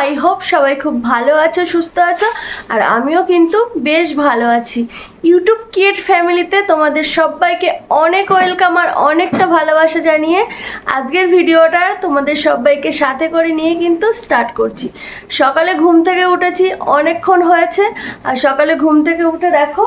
I hope সবাই খুব ভালো আছো, সুস্থ আছো, আর আমিও কিন্তু বেশ ভালো আছি। ইউটিউব কিড ফ্যামিলিতে তোমাদের সবাইকে অনেক ওয়েলকাম আর অনেকটা ভালোবাসা জানিয়ে আজকের ভিডিওটা তোমাদের সবাইকে সাথে করে নিয়ে কিন্তু স্টার্ট করছি। সকালে ঘুম থেকে উঠেছি, অনেকক্ষণ হয়েছে, আর সকালে ঘুম থেকে উঠে দেখো,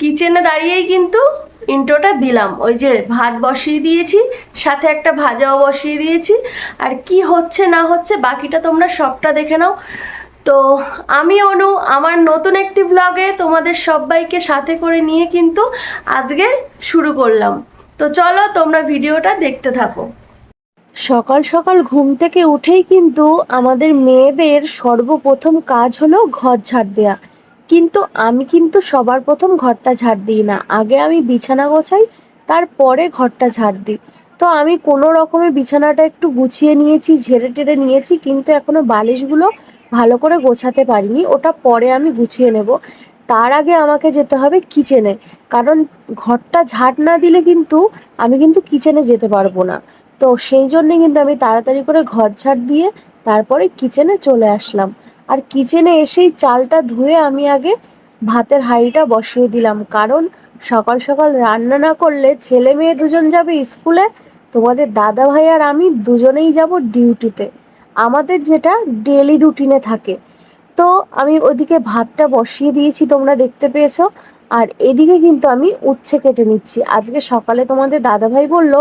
কিচেনে দাঁড়িয়েই কিন্তু ইন্ট্রোটা দিলাম। ওই যে ভাত বসিয়ে দিয়েছি, সাথে একটা ভাজাও বসিয়ে দিয়েছি। আর কি হচ্ছে না হচ্ছে বাকিটা তোমরা সবটা দেখে নাও। তো আমি, অনু, আমার নতুন একটি ব্লগে তোমাদের সবাইকে সাথে করে নিয়ে কিন্তু আজকে শুরু করলাম। তো চলো তোমরা ভিডিওটা দেখতে থাকো। সকাল সকাল ঘুম থেকে উঠেই কিন্তু আমাদের মেয়েদের সর্বপ্রথম কাজ হলো ঘর ঝাড় দেওয়া কিন্তু আমি কিন্তু সবার প্রথম ঘরটা ঝাড় দিই না। আগে আমি বিছানা গোছাই, তারপরে ঘরটা ঝাড় দিই। তো আমি কোনো রকমে বিছানাটা একটু গুছিয়ে নিয়েছি, ঝেড়ে টেড়ে নিয়েছি, কিন্তু এখনও বালিশগুলো ভালো করে গোছাতে পারিনি। ওটা পরে আমি গুছিয়ে নেব। তার আগে আমাকে যেতে হবে কিচেনে। কারণ ঘরটা ঝাড় না দিলে কিন্তু আমি কিন্তু কিচেনে যেতে পারব না। তো সেই জন্যে কিন্তু আমি তাড়াতাড়ি করে ঘর ঝাড় দিয়ে তারপরে কিচেনে চলে আসলাম। আর কিচেনে এসেই চালটা ধুয়ে আমি আগে ভাতের হাঁড়িটা বসিয়ে দিলাম। কারণ সকাল সকাল রান্না না করলে ছেলে মেয়ে দুজন যাবে স্কুলে, তোমাদের দাদা ভাই আর আমি দুজনেই যাব ডিউটিতে। আমাদের যেটা ডেলি রুটিনে থাকে। তো আমি ওদিকে ভাতটা বসিয়ে দিয়েছি, তোমরা দেখতে পেয়েছ। আর এদিকে কিন্তু আমি উচ্ছে কেটে নিচ্ছি। আজকে সকালে তোমাদের দাদাভাই বলল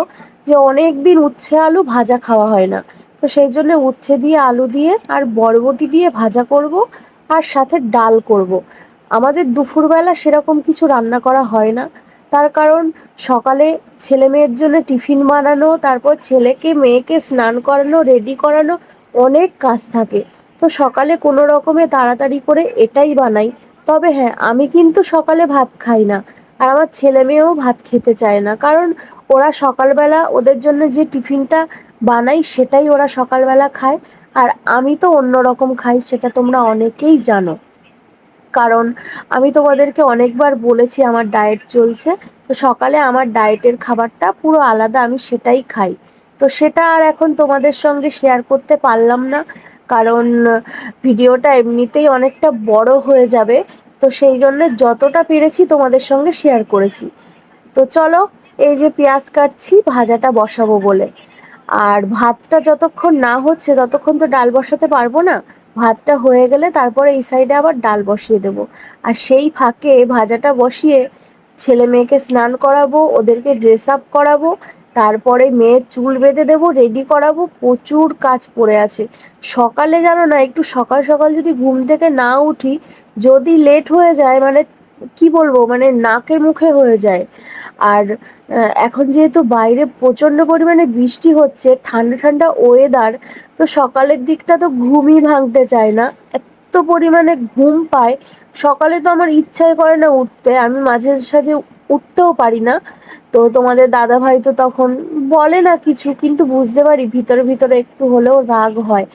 যে অনেক দিন উচ্ছে আলু ভাজা খাওয়া হয় না। তো সেই জন্য উচ্ছে দিয়ে আলু দিয়ে আর বরবটি দিয়ে ভাজা করব আর সাথে ডাল করব। আমাদের দুপুরবেলা সেরকম কিছু রান্না করা হয় না। তার কারণ সকালে ছেলে মেয়ের জন্য টিফিন বানানো, তারপর ছেলেকে, মেয়েকে স্নান করানো, রেডি করানো অনেক কাজ থাকে। তো সকালে কোনো রকমে তাড়াতাড়ি করে এটাই বানাই। তবে হ্যাঁ আমি কিন্তু সকালে ভাত খাই না। আর আমার ছেলে মেয়েও ভাত খেতে চায় না। কারণ ওরা সকালবেলা ওদের জন্য যে টিফিনটা বানাই, সেটাই ওরা সকালবেলা খায়। আর আমি তো অন্য রকম খাই, সেটা তোমরা অনেকেই জানো। কারণ আমি তোমাদেরকে অনেকবার বলেছি, আমার ডায়েট চলছে। তো সকালে আমার ডায়েটের খাবারটা পুরো আলাদা, আমি সেটাই খাই। তো সেটা আর এখন তোমাদের সঙ্গে শেয়ার করতে পারলাম না। কারণ ভিডিওটা এমনিতেই অনেকটা বড় হয়ে যাবে। তো সেই জন্য যতটা পেরেছি তোমাদের সঙ্গে শেয়ার করেছি। তো চলো, এই যে পেঁয়াজ কাটছি, ভাজাটা বসাবো বলে। আর ভাতটা যতক্ষণ না হচ্ছে, ততক্ষণ তো ডাল বসাতে পারব না। ভাতটা হয়ে গেলে তারপরে এই সাইডে আবার ডাল বসিয়ে দেবো। আর সেই ফাঁকে ভাজাটা বসিয়ে ছেলে মেয়েকে স্নান করাবো, ওদেরকে ড্রেস আপ করাবো, তারপরে মেয়ের চুল বেঁধে দেবো রেডি করাবো, প্রচুর কাজ পড়ে আছে। সকালে জানো না, একটু সকাল সকাল যদি ঘুম থেকে না উঠি, যদি লেট হয়ে যায় মানে কি বলব? মানে নাকে মুখে হয়ে যায়। আর এখন যেহেতু বাইরে প্রচণ্ড পরিমাণে বৃষ্টি হচ্ছে, ঠান্ডা ঠান্ডা ওয়েদার তো সকালের দিকটা তো ঘুমই ভাঙতে চায় না। এত পরিমাণে ঘুম পায়। সকালে তো আমার ইচ্ছাই করে না উঠতে। আমি মাঝে সাঝে উঠতেও পারি না। তো তোমাদের দাদা ভাই তো তখন বলে না কিছু, কিন্তু বুঝতে পারি ভিতরে ভিতরে একটু হলেও রাগ হয়।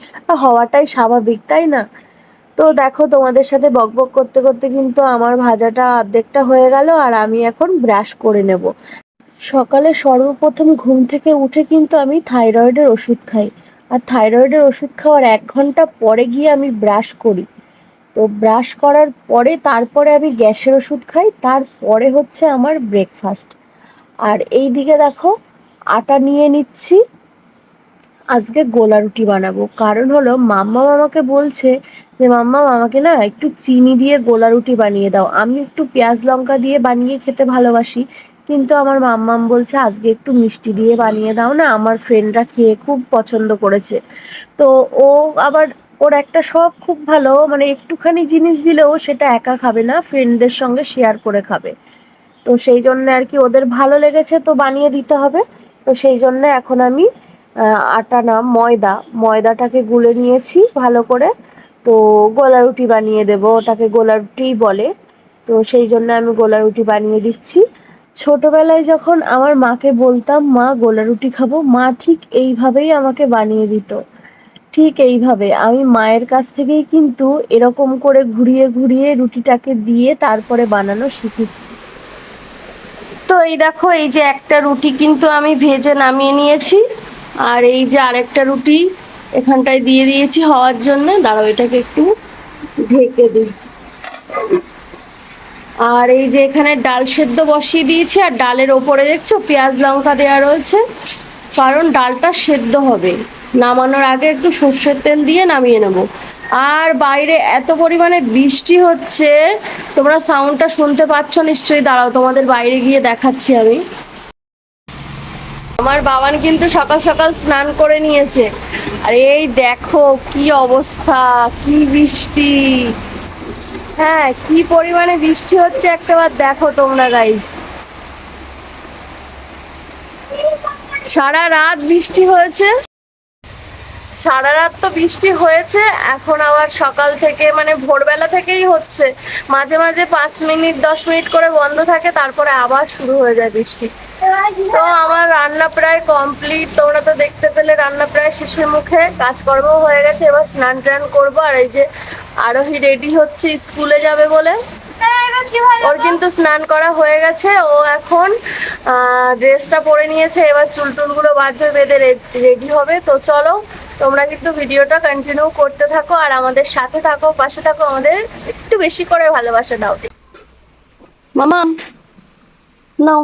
হওয়াটাই স্বাভাবিক, তাই না? তো দেখো, তোমাদের সাথে বকবক করতে করতে কিন্তু আমার ভাজাটা অর্ধেকটা হয়ে গেল আর আমি এখন ব্রাশ করে নেব। সকালে সর্বপ্রথম ঘুম থেকে উঠে কিন্তু আমি থাইরয়েডের ওষুধ খাই। আর থাইরয়েডের ওষুধ খাওয়ার এক ঘণ্টা পরে গিয়ে আমি ব্রাশ করি। তো ব্রাশ করার পরে তারপরে আমি গ্যাসের ওষুধ খাই, তারপরে হচ্ছে আমার ব্রেকফাস্ট আর এই দিকে দেখো, আটা নিয়ে নিচ্ছি। আজকে গোলা রুটি বানাবো। কারণ হলো, মাম্মা মামাকে বলছে যে, মাম্মা আমাকে না একটু চিনি দিয়ে গোলা রুটি বানিয়ে দাও। আমি একটু পেঁয়াজ লঙ্কা দিয়ে বানিয়ে খেতে ভালোবাসি, কিন্তু আমার মাম্মাম বলছে, আজকে একটু মিষ্টি দিয়ে বানিয়ে দাও না, আমার ফ্রেন্ডরা খেয়ে খুব পছন্দ করেছে। তো ও আবার, ওর একটা শখ খুব ভালো মানে একটুখানি জিনিস দিলেও সেটা একা খাবে না ফ্রেন্ডদের সঙ্গে শেয়ার করে খাবে। তো সেই জন্য আর কি ওদের ভালো লেগেছে, তো বানিয়ে দিতে হবে। তো সেই জন্য এখন আমি আটা না, ময়দা। ময়দাটাকে গুলে নিয়েছি ভালো করে। তো গোলা রুটি বানিয়ে দেবো, ওটাকে গোলা রুটিই বলে। তো সেই জন্য আমি গোলা রুটি বানিয়ে দিচ্ছি। ছোটোবেলায় যখন আমার মাকে বলতাম, মা, গোলা রুটি খাব মা ঠিক এইভাবেই আমাকে বানিয়ে দিত। ঠিক এইভাবে। আমি মায়ের কাছ থেকেই কিন্তু এরকম করে ঘুরিয়ে ঘুরিয়ে রুটিটাকে দিয়ে তারপরে বানানো শিখেছি। তো এই দেখো, এই যে একটা রুটি কিন্তু আমি ভেজে নামিয়ে নিয়েছি। আর এই যে আরেকটা রুটি এখানটায় দিয়ে দিয়েছি হওয়ার জন্য। দাঁড়াও, এটাকে একটু ঢেকে দিই। আর এই যে এখানে ডাল সেদ্ধ বসিয়ে দিয়েছি, আর ডালের ওপরে দেখছ পেঁয়াজ, লঙ্কা দেওয়া রয়েছে। কারণ ডালটা সেদ্ধ হবে। নামানোর আগে একটু সর্ষের তেল দিয়ে নামিয়ে নেব। আর বাইরে এত পরিমাণে বৃষ্টি হচ্ছে, তোমরা সাউন্ডটা শুনতে পাচ্ছ নিশ্চয়ই। দাঁড়াও, তোমাদের বাইরে গিয়ে দেখাচ্ছি আমি। আমার বাবান কিন্তু সকাল সকাল স্নান করে নিয়েছে। আর এই দেখো কি অবস্থা, কি বৃষ্টি। হ্যাঁ কি পরিমাণে বৃষ্টি হচ্ছে একটাবার দেখো তোমরা গাইজ সারা রাত বৃষ্টি হয়েছে। সারা রাত তো বৃষ্টি হয়েছে, এখন আবার সকাল থেকে মানে ভোরবেলা থেকেই হচ্ছে। মাঝে মাঝে পাঁচ মিনিট, দশ মিনিট করে বন্ধ থাকে, তারপরে আবার শুরু হয়ে যায় বৃষ্টি। তো আমার রান্না প্রায় কমপ্লিট, তোমরা তো দেখতে পেলে রান্না প্রায় শেষের মুখে। কাজকর্ম হয়ে গেছে, এবার স্নান টান করব, আর এই যে আরোহী রেডি হচ্ছে, স্কুলে যাবে বলে। ওর কিন্তু স্নান করা হয়ে গেছে, ও এখন ড্রেসটা পরে নিয়েছে, এবার চুল টুলগুলো বাঁধবে বেঁধে রেডি হবে। তো চলো তোমরা কিন্তু ভিডিওটা কন্টিনিউ করতে থাকো আর আমাদের সাথে থাকো পাশে থাকো আমাদের একটু বেশি করে ভালোবাসা দাও। মামা নাও।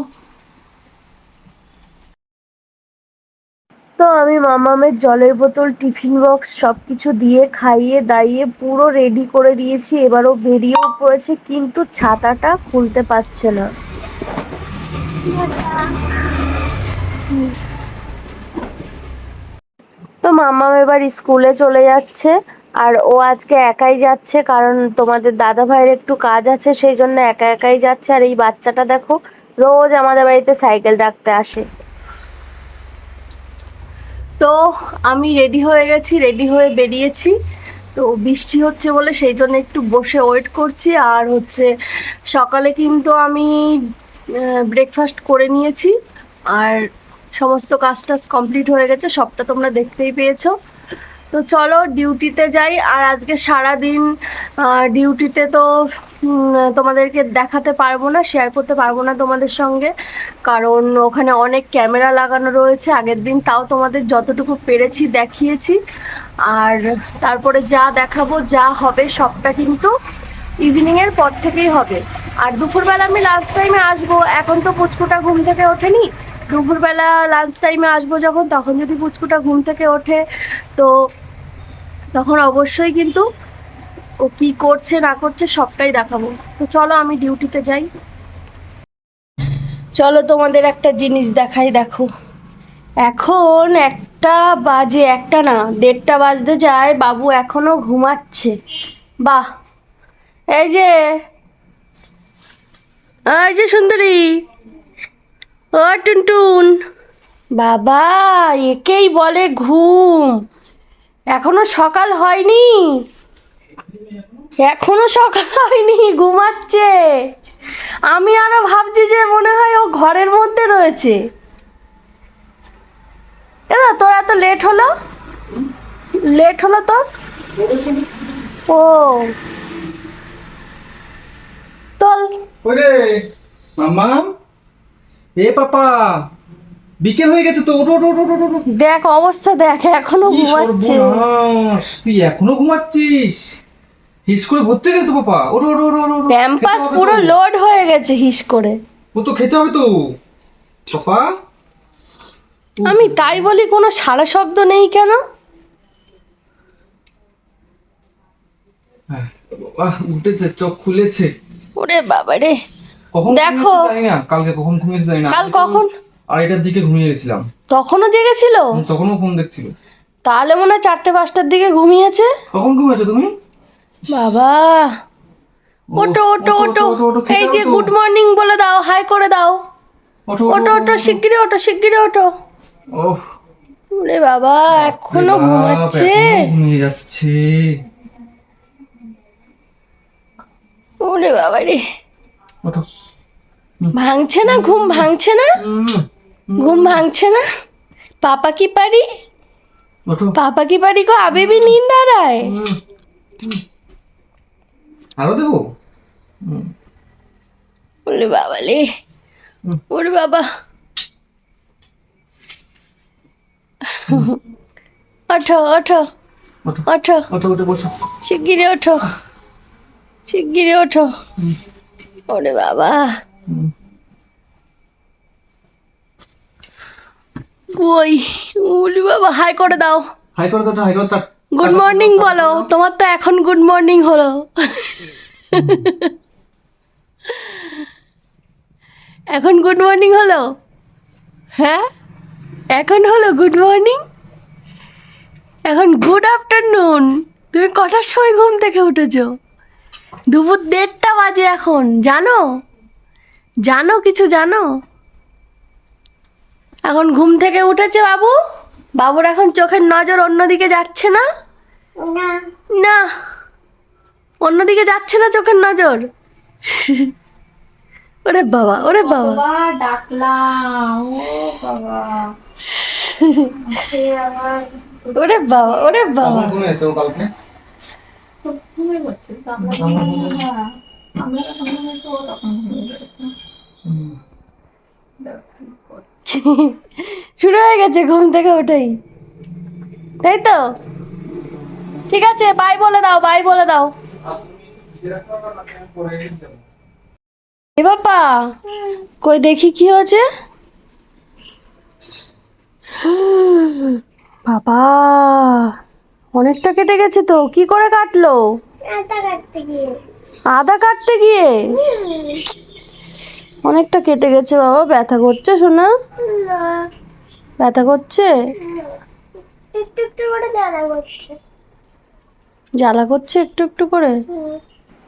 তো আমি মামামের জলের বোতল টিফিন বক্স সব কিছু দিয়ে খাইয়ে দাইয়ে পুরো রেডি করে দিয়েছি এবারও বেরিয়েও পড়েছে কিন্তু ছাতাটা খুলতে পারছে না। তো মামাম এবার স্কুলে চলে যাচ্ছে আর ও আজকে একাই যাচ্ছে কারণ তোমাদের দাদা ভাইয়ের একটু কাজ আছে, সেই জন্য একা একাই যাচ্ছে। আর এই বাচ্চাটা দেখো, রোজ আমাদের বাড়িতে সাইকেল ডাকতে আসে। তো আমি রেডি হয়ে গেছি, রেডি হয়ে বেরিয়েছি। তো বৃষ্টি হচ্ছে বলে সেই জন্য একটু বসে ওয়েট করছি। আর হচ্ছে সকালে কিন্তু আমি ব্রেকফাস্ট করে নিয়েছি। আর সমস্ত কাজ টাজ কমপ্লিট হয়ে গেছে, সবটা তোমরা দেখতেই পেয়েছ। তো চলো ডিউটিতে যাই, আর আজকে সারা দিন ডিউটিতে তো তোমাদেরকে দেখাতে পারব না শেয়ার করতে পারব না তোমাদের সঙ্গে, কারণ ওখানে অনেক ক্যামেরা লাগানো রয়েছে, আগের দিন তাও তোমাদের যতটুকু পেরেছি দেখিয়েছি। আর তারপরে যা দেখাবো, যা হবে সবটা কিন্তু ইভিনিংয়ের পর থেকেই হবে। আর দুপুরবেলা আমি লাঞ্চ টাইমে আসব, এখন তো পুচকুটা ঘুম থেকে ওঠেনি দুপুরবেলা লাঞ্চ টাইমে আসব যখন, তখন যদি পুচকুটা ঘুম থেকে ওঠে, তো তখন অবশ্যই কিন্তু ও কি করছে, না করছে সবটাই দেখাবো। তো চলো আমি ডিউটিতে যাই। চলো তোমাদের একটা জিনিস দেখাই, দেখো। এখন একটা বাজে, একটা না, দেড়টা বাজতে যায়, বাবু এখনও ঘুমাচ্ছে। বাহ! এই যে এই যে সুন্দরী ও টুনটুন। বাবা, একেই বলে ঘুম। এখনও সকাল হয়নি। এখনও সকাল হয়নি, ঘুমাচ্ছে। আমি আরও ভাবছি যে মনে হয় ও ঘরের মধ্যে রয়েছে। এদা তোর এত লেট হলো? লেট হলো তোর? ও। তোল। মামা এ পাপা বিকেল হয়ে গেছে তো ওঠো ওঠো, ওঠো দেখ অবস্থা দেখ এখনও ঘুমাচ্ছে। তুই এখনও ঘুমাচ্ছিস? হিস করে ভর্তি হয়ে গেছে তো পাপা। ওঠো, ওঠো প্যাম্পাস খেতে হবে পুরো। লোড হয়ে গেছে হিস করে। ও তো খেতে হবে তো। পাপা আমি তাই বলি কোনো সারা শব্দ নেই কেন? হ্যাঁ, উঠেছে চোখ খুলেছে। ওরে বাবা রে কখন দেখো। জানি না কালকে কখন ঘুমিয়েছে জানি না। কাল কখন? আড়াইটার দিকে ঘুমিয়ে গেছিলাম। তখনও জেগেছিল? তখনও ফোন দেখছিল। তাহলে মনে হয় চারটে পাঁচটার দিকে ঘুমিয়েছে? কখন ঘুমিয়েছো তুমি? বাবা! ওটো ওটো ওটো এই যে গুড মর্নিং বলে দাও হাই করে দাও। ওটো ওটো শিগগিরি ওটো শিগগিরি ওটো ওহ ওরে বাবা এখনও ঘুমাচ্ছে। ঘুমিয়ে যাচ্ছে। ওরে বাবা রে ওঠো। ভাঙছে না? ঘুম ভাঙছে না? ঘুম ভাঙছে না? পাপা কি পারি? পাপা কি পারি কো আবে বি নিন্দ আ আরও দেবো? ওরে বাবা লে। ওরে বাবা। ওঠো ওঠো। ওঠো। ওঠো। ওঠো বসো। শিগগিরি ওঠো। শিগগিরি ওঠো। ওরে বাবা। ওই উলি বাবা হাই করে দাও। হাই করে তো হাই করে তো গুড মর্নিং বলো তোমার তো এখন গুড মর্নিং হলো। এখন গুড মর্নিং হলো? হ্যাঁ? এখন হলো গুড মর্নিং? এখন গুড আফটারনুন। তুমি কটার সময় ঘুম থেকে উঠেছো? দুপুর দেড়টা বাজে এখন জানো? জানো কিছু জানো? এখন ঘুম থেকে উঠেছে বাবু? বাবুর এখন চোখের নজর অন্যদিকে যাচ্ছে না? না। অন্যদিকে যাচ্ছে না চোখের নজর? ওরে বাবা ওরে বাবা। ডাকলাম ওরে বাবা ওরে বাবা। আমরা শুরু হয়ে গেছে ঘুম থেকে উঠেই। তাই তো? ঠিক আছে বাই বলে দাও বাই বলে দাও। এ বাবা কই দেখি কি হয়েছে? বাবা অনেকটা কেটে গেছে তো কি করে কাটলো? আদা কাটতে গিয়ে। অনেকটা কেটে গেছে বাবা ব্যথা করছে শোনা ব্যথা করছে? একটু একটু করে জ্বালা করছে। জ্বালা করছে একটু একটু করে?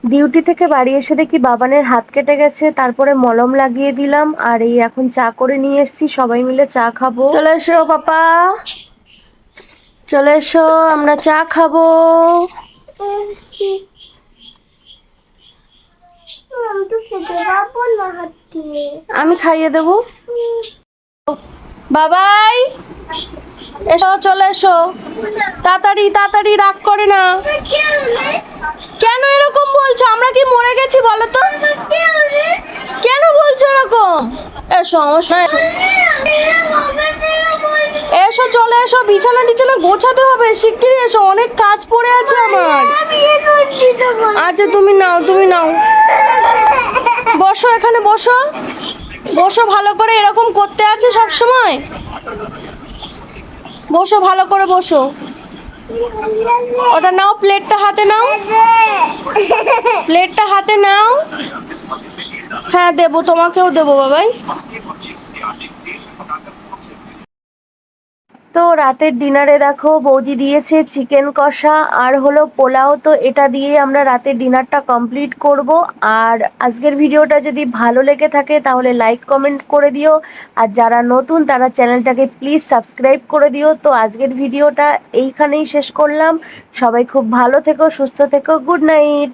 ডিউটি থেকে বাড়ি এসে দেখি বাবানের হাত কেটে গেছে তারপরে মলম লাগিয়ে দিলাম আর এই এখন চা করে নিয়ে এসেছি সবাই মিলে চা খাব। চলে এসো পাপা। চলে এসো আমরা চা খাব। আমি খাইয়ে দেবো। বাবাই! এসো, চলে এসো। তাড়াতাড়ি তাড়াতাড়ি রাগ করে না। কেন এরকম বলছো? আমরা কি মরে গেছি বলো তো? কেন বলছো এরকম? এসো এসো। এসো, চলে এসো। বিছানা টিছানা গোছাতে হবে। শিগগিরই এসো। অনেক কাজ পড়ে আছে আমার। আচ্ছা তুমি নাও তুমি নাও। বসো, এখানে বসো। বসো, ভালো করে। এরকম করতে আছে সব সময় বসো, ভালো করে বসো। ওটা নাও, প্লেটটা হাতে নাও। প্লেটটা হাতে নাও। হ্যাঁ দেবো, তোমাকেও দেবো, বাবাই। তো রাতের ডিনারে দেখো বৌদি দিয়েছে চিকেন কষা, আর হলো পোলাও। তো এটা দিয়ে আমরা রাতের ডিনারটা কমপ্লিট করব। আর আজকের ভিডিওটা যদি ভালো লেগে থাকে তাহলে লাইক, কমেন্ট করে দিও। আর যারা নতুন তারা চ্যানেলটাকে প্লিজ সাবস্ক্রাইব করে দিও। তো আজকের ভিডিওটা এইখানেই শেষ করলাম। সবাই খুব ভালো থেকো, সুস্থ থেকো, গুড নাইট।